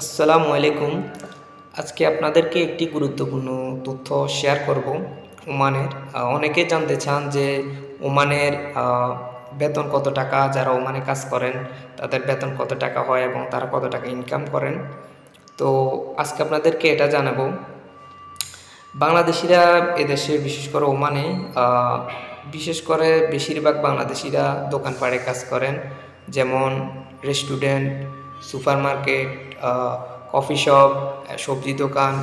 আসসালামু আলাইকুম। আজকে আপনাদেরকে একটি গুরুত্বপূর্ণ তথ্য শেয়ার করব ওমানের। অনেকে জানতে চান যে ওমানের বেতন কত টাকা? যারা ওমানে কাজ করেন, তাদের বেতন কত টাকা হয় এবং তারা কত টাকা ইনকাম করেন? তো আজকে আপনাদেরকে এটা জানাব। বাংলাদেশিরা এদেশে, বিশেষ করে ওমানে বিশেষ করে বেশিরভাগ বাংলাদেশিরা দোকানপাড়ে কাজ করেন। যেমন restaurant supermarket coffee shop সবজি দোকান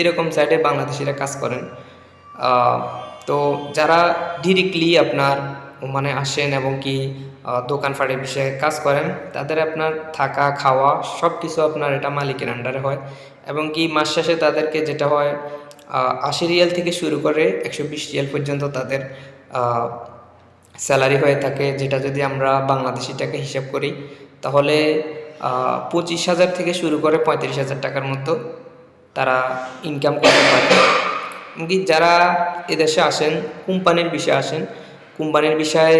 এরকম সাইডে বাংলাদেশিরা কাজ করেন। তো যারা ডিরেক্টলি আপনার ওমানে আসেন এবং কি আহ, দোকানপাড়ে বিষয়ে কাজ করেন তাদের আপনার থাকা খাওয়া সব কিছু আপনার এটা মালিকের আন্ডারে হয়। এবং কি মাস শেষে তাদেরকে যেটা হয় আশি রিয়াল থেকে শুরু করে একশো বিশ রিয়াল পর্যন্ত তাদের স্যালারি হয়ে থাকে। যেটা যদি আমরা বাংলাদেশি টাকা হিসাব করি তাহলে পঁচিশ হাজার থেকে শুরু করে পঁয়ত্রিশ হাজার টাকার মতো তারা ইনকাম করতে পারে এমনকি যারা এদেশে আসেন, কোম্পানির বিষয়ে আসেন, কোম্পানির বিষয়ে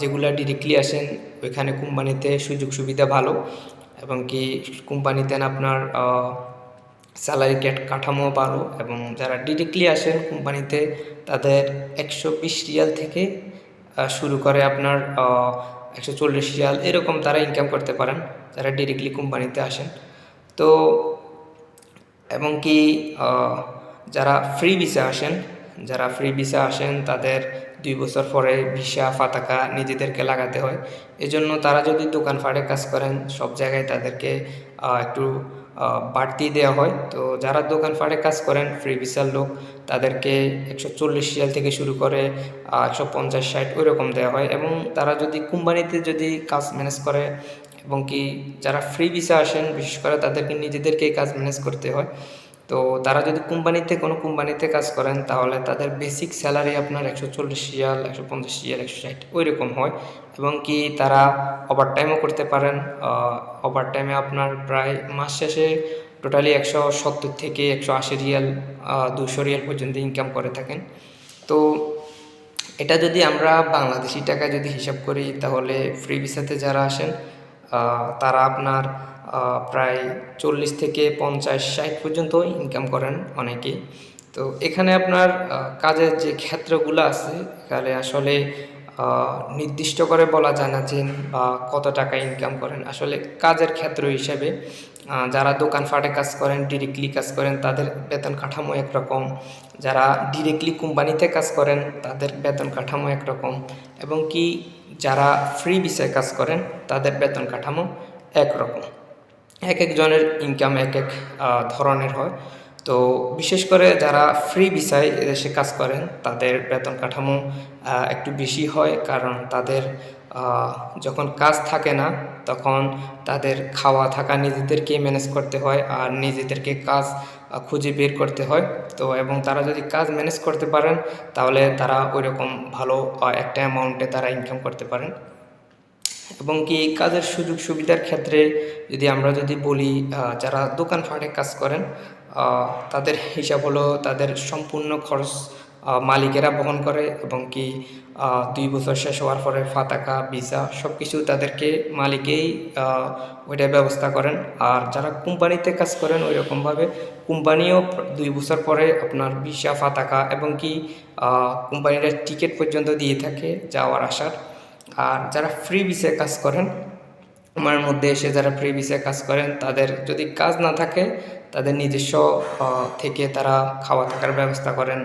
যেগুলা ডিরেক্টলি আসেন, ওইখানে কোম্পানিতে সুযোগ সুবিধা ভালো এবং কি কোম্পানিতে আপনার স্যালারি ক্যাট কাঠামো ভালো এবং যারা ডিরেক্টলি আসেন কোম্পানিতে তাদের একশো বিশ রিয়াল থেকে শুরু করে আপনার একশো চল্লিশ রিয়াল এরকম তারা ইনকাম করতে পারেন যারা ডিরেক্টলি কোম্পানিতে আসেন। তো, এবং কি যারা ফ্রি ভিসা আসেন যারা ফ্রি ভিসা আসেন, তাদের দুই বছর পরে ভিসা ফাতাকা নিজেদেরকে লাগাতে হয়। এজন্য তারা যদি দোকান ফাটে কাজ করেন, সব জায়গায় তাদেরকে একটু বাড়তি দেওয়া হয়। তো যারা দোকান ফাটে কাজ করেন ফ্রি ভিসার লোক, তাদেরকে একশো চল্লিশ রিয়াল থেকে শুরু করে একশো পঞ্চাশ ষাট ওই রকম দেওয়া হয়। এবং তারা যদি কোম্পানিতে যদি কাজ ম্যানেজ করে, এবং কি যারা ফ্রি ভিসা আসেন, বিশেষ করে তাদেরকে নিজেদেরকেই কাজ ম্যানেজ করতে হয়। তো তারা যদি কোম্পানিতে, কোনো কোম্পানিতে কাজ করেন, তাহলে তাদের বেসিক স্যালারি আপনার একশো চল্লিশ রিয়াল, একশো পঞ্চাশ রিয়াল, একশো ষাট ওই রকম হয়। এবং কি তারা ওভার টাইমও করতে পারেন ওভার টাইমে আপনার প্রায় মাস শেষে টোটালি একশো সত্তর থেকে একশো আশি রিয়াল দুশো রিয়াল পর্যন্ত ইনকাম করে থাকেন। তো এটা যদি আমরা বাংলাদেশি টাকা যদি হিসাব করি, তাহলে ফ্রি ভিসাতে যারা আসেন তারা আপনার প্রায় চল্লিশ থেকে পঞ্চাশ ষাট পর্যন্ত ইনকাম করেন অনেকেই। তো এখানে আপনার কাজের যে ক্ষেত্রগুলো আছে, এখানে আসলে নির্দিষ্ট করে বলা যায় না যে বা কত টাকা ইনকাম করেন। আসলে কাজের ক্ষেত্র হিসেবে যারা দোকান ফাটে কাজ করেন ডিরেক্টলি কাজ করেন, তাদের বেতন কাঠামো একরকম। যারা ডিরেক্টলি কোম্পানিতে কাজ করেন, তাদের বেতন কাঠামো একরকম। এবং কি যারা ফ্রি বিষয়ে কাজ করেন, তাদের বেতন কাঠামো একরকম। এক একজনের ইনকাম এক এক ধরনের হয়। তো বিশেষ করে যারা ফ্রি ভিসায় এদেশে কাজ করেন, তাদের বেতন কাঠামো একটু বেশি হয় কারণ তাদের যখন কাজ থাকে না, তখন তাদের খাওয়া থাকা নিজেদেরকেই ম্যানেজ করতে হয় আর নিজেদেরকে কাজ খুঁজে বের করতে হয়। তো এবং তারা যদি কাজ ম্যানেজ করতে পারেন, তাহলে তারা ওইরকম ভালো একটা অ্যামাউন্টে তারা ইনকাম করতে পারেন। এবং কি কাজের সুযোগ সুবিধার ক্ষেত্রে যদি আমরা যদি বলি যারা দোকান ফাটে কাজ করেন তাদের হিসাব হলো তাদের সম্পূর্ণ খরচ মালিকেরা বহন করে এবং কি দুই বছর শেষ হওয়ার পরে ফাতাকা, ভিসা সব কিছু তাদেরকে মালিকেই ওইটা ব্যবস্থা করেন। আর যারা কোম্পানিতে কাজ করেন ওই রকমভাবে কোম্পানিও দুই বছর পরে আপনার ভিসা, ফাতাকা এবং কি কোম্পানিরা টিকিট পর্যন্ত দিয়ে থাকে যাওয়ার আসার আর যারা ফ্রি ভিসায় কাজ করেন, আমার মধ্যে এসে যারা ফ্রি ভিসায় কাজ করেন, তাদের যদি কাজ না থাকে, তাদের নিজস্ব থেকে তারা খাওয়া থাকার ব্যবস্থা করেন।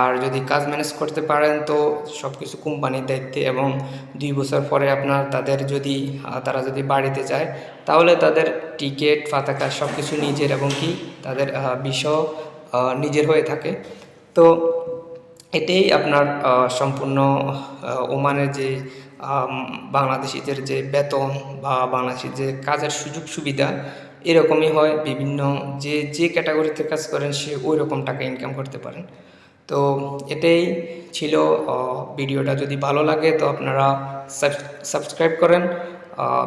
আর যদি কাজ ম্যানেজ করতে পারেন, তো সব কিছু কোম্পানির দায়িত্বে এবং দুই বছর পরে আপনার তাদের যদি তারা যদি বাড়িতে যায়, তাহলে তাদের টিকিট ফাতাকা সব কিছু নিজের এবং কি তাদের বিষয় নিজের হয়ে থাকে। তো এটাই আপনার সম্পূর্ণ ওমানের যে বাংলাদেশিদের যে বেতন বা বাংলাদেশের যে কাজের সুযোগ সুবিধা, এরকমই হয়। বিভিন্ন যে যে ক্যাটাগরিতে কাজ করেন, সে ওই রকম টাকা ইনকাম করতে পারেন। তো এটাই ছিল ভিডিওটা। যদি ভালো লাগে, তো আপনারা সাবস্ক্রাইব করেন।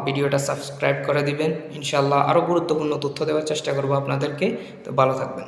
ভিডিওটা সাবস্ক্রাইব করে দিবেন। ইনশাল্লাহ আরও গুরুত্বপূর্ণ তথ্য দেওয়ার চেষ্টা করব আপনাদেরকে। তো ভালো থাকবেন।